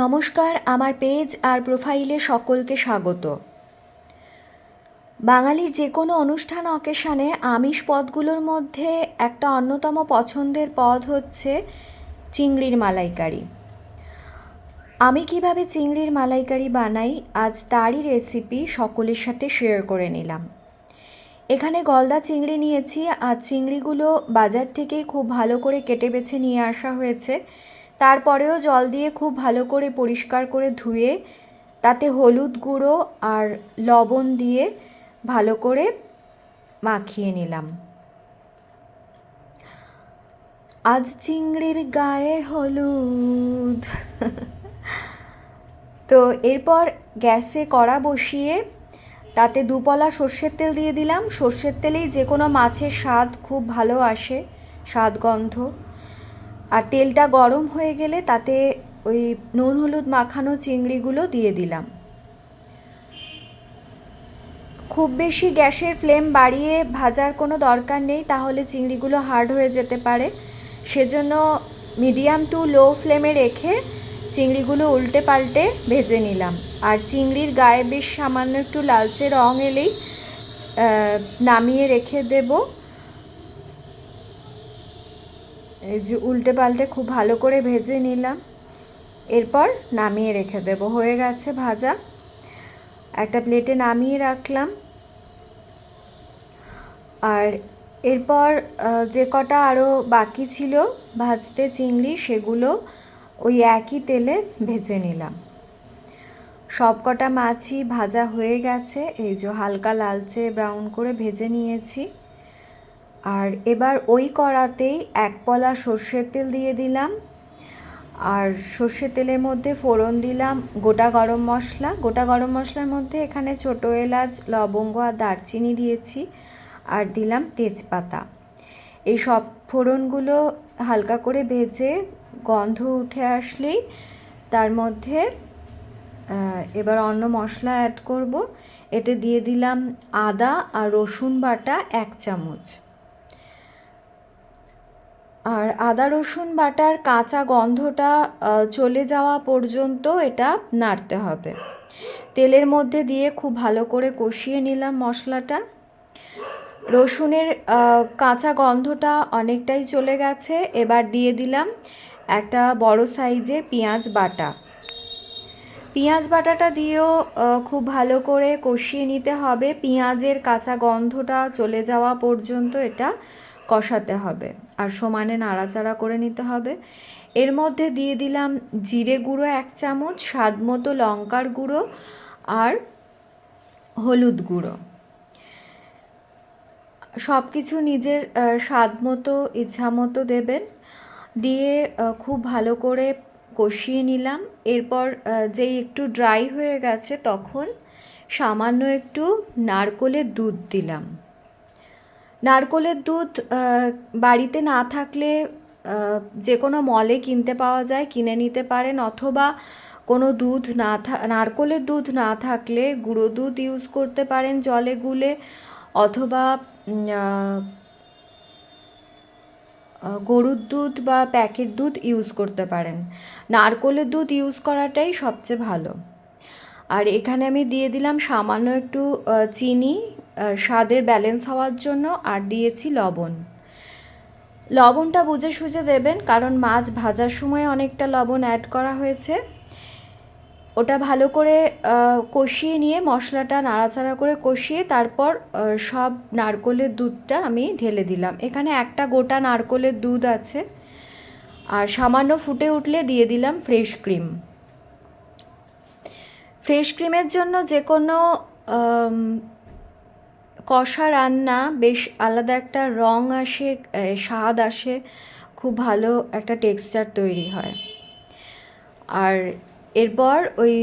নমস্কার, আমার পেজ আর প্রোফাইলে সকলকে স্বাগত। বাঙালির যে কোনো অনুষ্ঠান অকেশানে আমিষ পদগুলোর মধ্যে একটা অন্যতম পছন্দের পদ হচ্ছে চিংড়ির মালাইকারি। আমি কীভাবে চিংড়ির মালাইকারি বানাই, আজ তারই রেসিপি সকলের সাথে শেয়ার করে নিলাম। এখানে গলদা চিংড়ি নিয়েছি, আর চিংড়িগুলো বাজার থেকেই খুব ভালো করে কেটে বেছে নিয়ে আসা হয়েছে। তারপরেও জল দিয়ে খুব ভালো করে পরিষ্কার করে ধুয়ে, তাতে হলুদ গুঁড়ো আর লবণ দিয়ে ভালো করে মাখিয়ে নিলাম। আজ চিংড়ির গায়ে হলুদ। তো এরপর গ্যাসে কড়া বসিয়ে তাতে দুপলা সর্ষের তেল দিয়ে দিলাম। সর্ষের তেলেই যে কোনো মাছের স্বাদ খুব ভালো আসে, স্বাদ গন্ধ। আর তেলটা গরম হয়ে গেলে তাতে ওই নুন, হলুদ মাখানো চিংড়িগুলো দিয়ে দিলাম। খুব বেশি গ্যাসের ফ্লেম বাড়িয়ে ভাজার কোনো দরকার নেই, তাহলে চিংড়িগুলো হার্ড হয়ে যেতে পারে। সেজন্য মিডিয়াম টু লো ফ্লেমে রেখে চিংড়িগুলো উল্টে পাল্টে ভেজে নিলাম। আর চিংড়ির গায়ে বেশ সামান্য একটু লালচে রং এলেই নামিয়ে রেখে দেবো। এই যে উল্টে পাল্টে খুব ভালো করে ভেজে নিলাম। এরপর নামিয়ে রেখে দেব। হয়ে গেছে ভাজা। একটা প্লেটে নামিয়ে রাখলাম। আর এরপর যে কটা আরও বাকি ছিল ভাজতে চিংড়ি, সেগুলো ওই একই তেলে ভেজে নিলাম। সব কটা মাছই ভাজা হয়ে গেছে। এই যে হালকা লালচে ব্রাউন করে ভেজে নিয়েছি। আর এবার ওই কড়াতেই এক পলা সর্ষের তেল দিয়ে দিলাম। আর সর্ষের তেলের মধ্যে ফোড়ন দিলাম, গোটা গরম মশলা। গোটা গরম মশলার মধ্যে এখানে ছোটো এলাচ, লবঙ্গ আর দারচিনি দিয়েছি আর দিলাম তেজপাতা। এই সব ফোড়নগুলো হালকা করে ভেজে গন্ধ উঠে আসলেই তার মধ্যে এবার অন্য মশলা অ্যাড করব। এতে দিয়ে দিলাম আদা আর রসুন বাটা এক চামচ। আর আদা, রসুন বাটার কাঁচা গন্ধটা চলে যাওয়া পর্যন্ত এটা নাড়তে হবে। তেলের মধ্যে দিয়ে খুব ভালো করে কষিয়ে নিলাম মশলাটা। রসুনের কাঁচা গন্ধটা অনেকটাই চলে গেছে। এবার দিয়ে দিলাম একটা বড় সাইজের পেঁয়াজ বাটা। পেঁয়াজ বাটাটা দিয়েও খুব ভালো করে কষিয়ে নিতে হবে। পেঁয়াজের কাঁচা গন্ধটা চলে যাওয়া পর্যন্ত এটা কষাতে হবে। আর সমানে নাড়াচাড়া করে নিতে হবে। এর মধ্যে দিয়ে দিলাম জিরে গুঁড়ো এক চামচ, স্বাদ মতো লঙ্কার গুঁড়ো আর হলুদ গুঁড়ো। সব কিছু নিজের স্বাদ মতো, ইচ্ছা মতো দেবেন। দিয়ে খুব ভালো করে কষিয়ে নিলাম। এরপর যেই একটু ড্রাই হয়ে গেছে তখন সামান্য একটু নারকোলের দুধ দিলাম। নারকোলের দুধ বাড়িতে না থাকলে যে কোনো মলে কিনতে পাওয়া যায়, কিনে নিতে পারেন, অথবা কোনো দুধ না থা, নারকোলের দুধ না থাকলে গুঁড়ো দুধ ইউজ করতে পারেন জলে গুলে, অথবা গরুর দুধ বা প্যাকেট দুধ ইউজ করতে পারেন। নারকোলের দুধ ইউজ করাটাই সবচেয়ে ভালো। আর এখানে আমি দিয়ে দিলাম সামান্য একটু চিনি স্বাদের ব্যালেন্স হওয়ার জন্য আর দিয়েছি লবণ। লবণটা বুঝে সুঝে দেবেন, কারণ মাছ ভাজার সময় অনেকটা লবণ অ্যাড করা হয়েছে। ওটা ভালো করে কষিয়ে নিয়ে মশলাটা নাড়াচাড়া করে কষিয়ে তারপর সব নারকোলের দুধটা আমি ঢেলে দিলাম। এখানে একটা গোটা নারকোলের দুধ আছে, আর সামান্য ফুটে উঠলে দিয়ে দিলাম ফ্রেশ ক্রিম ফ্রেশ ক্রিমের জন্য যে কোনো কষা রান্না বেশ আলাদা একটা রং আসে স্বাদ আসে, খুব ভালো একটা টেক্সচার তৈরি হয়। আর এরপর ওই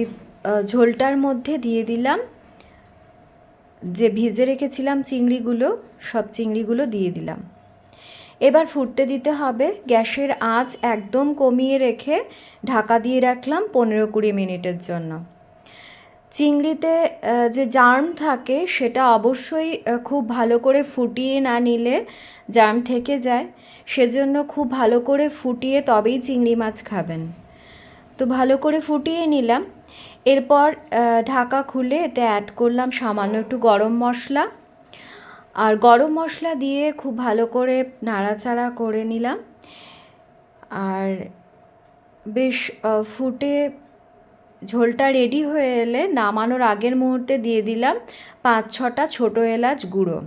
ঝোলটার মধ্যে দিয়ে দিলাম যে ভিজে রেখেছিলাম চিংড়িগুলো, সব চিংড়িগুলো দিয়ে দিলাম। এবার ফুটতে দিতে হবে, গ্যাসের আঁচ একদম কমিয়ে রেখে ঢাকা দিয়ে রাখলাম পনেরো কুড়ি মিনিটের জন্য। চিংড়িতে যে জার্ম থাকে সেটা অবশ্যই খুব ভালো করে ফুটিয়ে না নিলে জার্ম থেকে যায়। সেজন্য খুব ভালো করে ফুটিয়ে তবেই চিংড়ি মাছ খাবেন। তো ভালো করে ফুটিয়ে নিলাম। এরপর ঢাকা খুলে এতে অ্যাড করলাম সামান্য একটু গরম মশলা। আর গরম মশলা দিয়ে খুব ভালো করে নাড়াচাড়া করে নিলাম। আর বেশ ফুটে ঝোলটা রেডি হয়ে এলে নামানোর আগের মুহূর্তে দিয়ে দিলাম পাঁচ ছটা ছোটো এলাচ গুঁড়ো।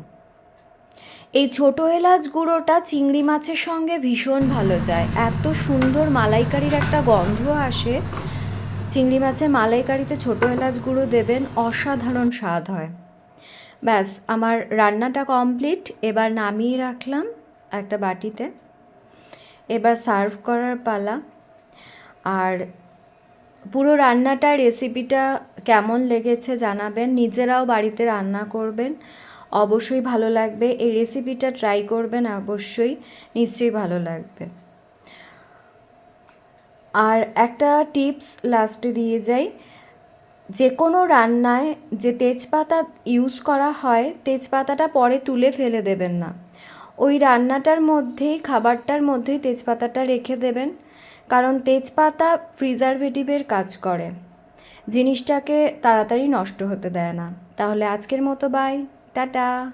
এই ছোটো এলাচ গুঁড়োটা চিংড়ি মাছের সঙ্গে ভীষণ ভালো যায়। এত সুন্দর মালাইকারির একটা গন্ধ আসে। চিংড়ি মাছের মালাইকারিতে ছোটো এলাচ গুঁড়ো দেবেন, অসাধারণ স্বাদ হয়। ব্যাস, আমার রান্নাটা কমপ্লিট এবার নামিয়ে রাখলাম একটা বাটিতে। এবার সার্ভ করার পালা। আর পুরো রান্নাটার রেসিপিটা কেমন লেগেছে জানাবেন। নিজেরাও বাড়িতে রান্না করবেন। অবশ্যই ভালো লাগবে। এই রেসিপিটা ট্রাই করবেন অবশ্যই। নিশ্চয়ই ভালো লাগবে। আর একটা টিপস লাস্টে দিয়ে যাই। যে কোনো রান্নায় যে তেজপাতা ইউজ করা হয়, তেজপাতাটা পরে তুলে ফেলে দেবেন না। ওই রান্নাটার মধ্যেই, খাবারটার মধ্যেই তেজপাতাটা রেখে দেবেন। কারণ তেজপাতা প্রিজারভেটিভের কাজ করে। জিনিসটাকে তাড়াতাড়ি নষ্ট হতে দেয় না। তাহলে আজকের মতো বাই টাটা।